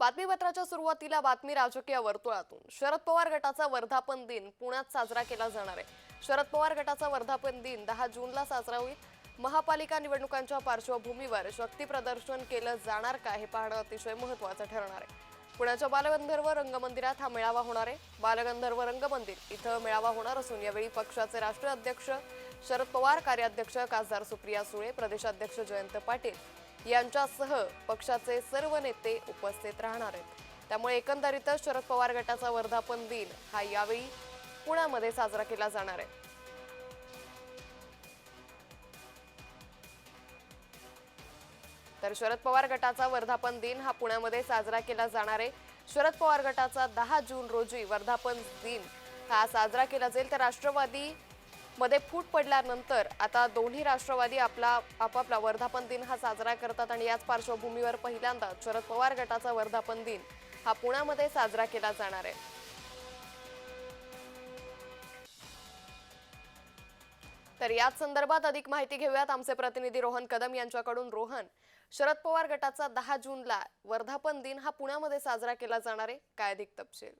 बातमीपत्राच्या सुरुवातीला बातमी राजकीय वर्तुळातून. शरद पवार गटाचा वर्धापन दिन पुण्यात साजरा केला जाणार आहे. शरद पवार गटाचा वर्धापन दिन दहा जूनला साजरा होईल. महापालिका निवडणुकांच्या पार्श्वभूमीवर शक्ती प्रदर्शन केलं जाणार का हे पाहणं अतिशय महत्वाचं ठरणार आहे. पुण्याच्या बालगंधर्व रंगमंदिरात हा मेळावा होणार आहे. बालगंधर्व रंगमंदिर इथं मेळावा होणार असून यावेळी पक्षाचे राष्ट्रीय अध्यक्ष शरद पवार कार्याध्यक्ष खासदार सुप्रिया सुळे प्रदेशाध्यक्ष जयंत पाटील यांच्यासह पक्षाचे सर्व नेते उपस्थित राहणार आहेत. त्यामुळे एकंदरीतच शरद पवार गटाचा वर्धापन दिन हा यावेळी पुण्यामध्ये साजरा केला जाणार आहे. तर शरद पवार गटाचा वर्धापन दिन हा पुण्यामध्ये साजरा केला जाणार आहे. शरद पवार गटाचा दहा जून रोजी वर्धापन दिन हा साजरा केला जाईल. तर राष्ट्रवादी मध्ये फूट पडल्यानंतर आता दोन्ही राष्ट्रवादी आपला आपापला वर्धापन दिन हा साजरा करतात आणि याच पार्श्वभूमीवर पहिल्यांदा शरद पवार गटाचा वर्धापन दिन हा पुण्यामध्ये साजरा केला जाणार आहे. तर याच संदर्भात अधिक माहिती घेऊयात आमचे प्रतिनिधी रोहन कदम यांच्याकडून. रोहन शरद पवार गटाचा दहा जूनला वर्धापन दिन हा पुण्यामध्ये साजरा केला जाणार आहे. काय अधिक तपशील?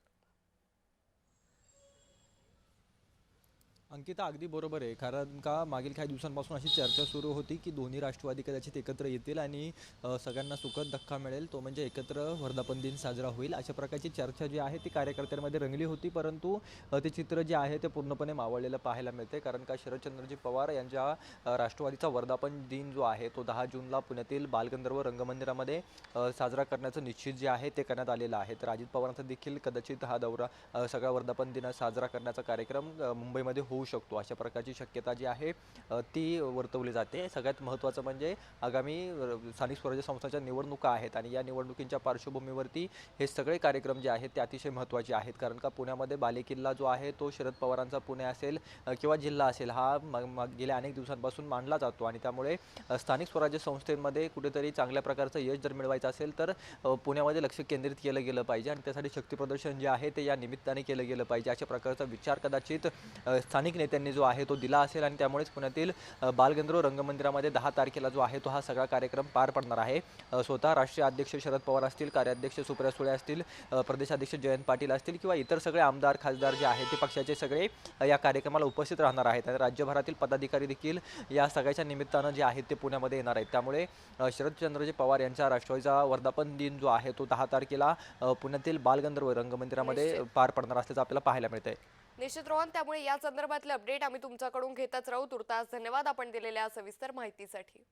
अंकिता अगदी बरोबर आहे. कारण का मागील काही दिवसांपासून अशी चर्चा सुरू होती की दोन्ही राष्ट्रवादी कदाचित एकत्र येतील आणि सगळ्यांना सुखद धक्का मिळेल. तो म्हणजे एकत्र वर्धापन दिन साजरा होईल. अशा प्रकारची चर्चा जी आहे ती कार्यकर्त्यांमध्ये रंगली होती. परंतु ते चित्र जे आहे ते पूर्णपणे मावळलेलं पाहायला मिळते. कारण का शरदचंद्रजी पवार यांच्या राष्ट्रवादीचा वर्धापन दिन जो आहे तो दहा जूनला पुण्यातील बालगंधर्व रंगमंदिरामध्ये साजरा करण्याचं निश्चित जे आहे ते करण्यात आलेलं आहे. तर अजित पवारांचा देखील कदाचित हा दौरा सगळा वर्धापन दिन साजरा करण्याचा कार्यक्रम मुंबईमध्ये होऊ शकतो. अशा प्रकारची शक्यता जी आहे ती वर्तवली जाते. सगळ्यात महत्त्वाचं म्हणजे आगामी स्थानिक स्वराज्य संस्थांच्या निवडणुका आहेत आणि या निवडणुकींच्या पार्श्वभूमीवरती हे सगळे कार्यक्रम जे आहेत ते अतिशय महत्त्वाचे आहेत. कारण का पुण्यामध्ये बालेकिल्ला जो आहे तो शरद पवारांचा पुणे असेल किंवा जिल्हा असेल हा मग गेल्या अनेक दिवसांपासून मांडला जातो आणि त्यामुळे स्थानिक स्वराज्य संस्थेमध्ये कुठेतरी चांगल्या प्रकारचं यश जर मिळवायचं असेल तर पुण्यामध्ये लक्ष केंद्रित केलं गेलं पाहिजे आणि त्यासाठी शक्ती प्रदर्शन जे आहे ते या निमित्ताने केलं गेलं पाहिजे. अशा प्रकारचा विचार कदाचित स्थानिक स्थानिक नेत्यांनी जो आहे तो दिला असेल आणि त्यामुळेच पुण्यातील बालगंधर्व रंगमंदिरामध्ये दहा तारखेला जो आहे तो हा सगळा कार्यक्रम पार पडणार आहे. स्वतः राष्ट्रीय अध्यक्ष शरद पवार असतील कार्याध्यक्ष सुप्रिया सुळे असतील प्रदेशाध्यक्ष जयंत पाटील असतील किंवा इतर सगळे आमदार खासदार जे आहेत ते पक्षाचे सगळे या कार्यक्रमाला उपस्थित राहणार आहेत. आणि राज्यभरातील पदाधिकारी देखील या सगळ्याच्या निमित्तानं जे आहेत ते पुण्यामध्ये येणार आहेत. त्यामुळे शरदचंद्रजी पवार यांच्या राष्ट्रवादीचा वर्धापन दिन जो आहे तो दहा तारखेला पुण्यातील बालगंधर्व रंगमंदिरामध्ये. पार पडणार असल्याचं आपल्याला पाहायला मिळतंय. निश्चित रोहन त्यामुळे या संदर्भातले अपडेट आम्ही तुमच्याकडून घेतच राहू. तुर्तास धन्यवाद आपण दिलेल्या सविस्तर माहितीसाठी.